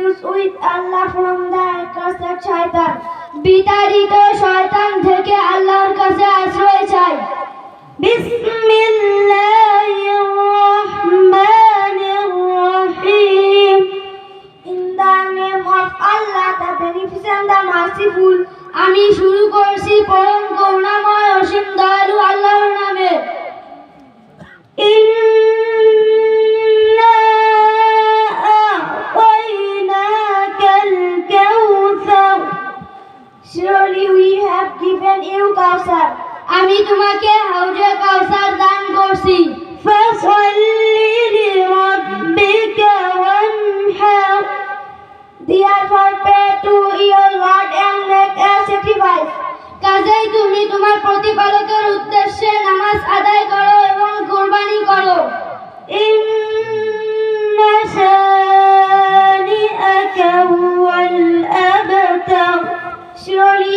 Use with Allah from the কাসা শয়তান বিতাড়িত শয়তান থেকে আল্লাহর কাছে আশ্রয় চাই। বিসমিল্লাহির in the name of Allah the beneficent the merciful আমি শুরু করছি পরম করুণাময় অসীম দয়ালু আল্লাহর নামে। ইউ কাউসার। আমি তোমাকে হাউজে কাউসার দান করছি। Therefore pray to your Lord and make a sacrifice. কাজেই তুমি তোমার প্রতিপালকের উদ্দেশ্যে নামাজ আদায় করো এবং কুরবানি করো। Surely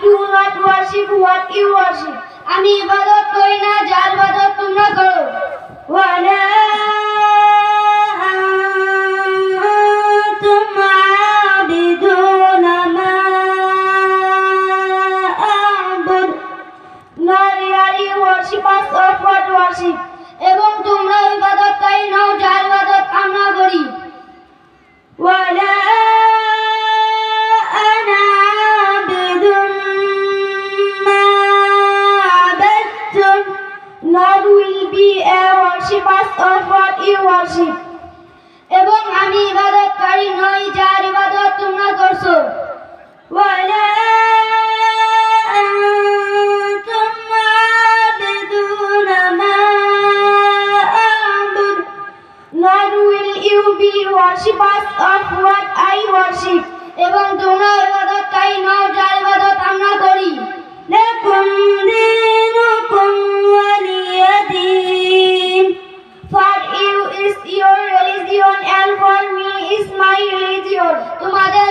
do not worship what you worship. আমি ইবাদত করি না যার ইবাদত তোমরা করো ওয়ালা এবং তোমরা ইবাদতকারী নাও যার ইবাদত আমরা করি pass of what you worship এবং আমি ইবাদতকারী নই যার ইবাদত তোমরা করছ ওয়ালা worshippers of what I worship. এবং তোমরা ইবাদতকারী নও যার ইবাদত আমরা করি তোমাদের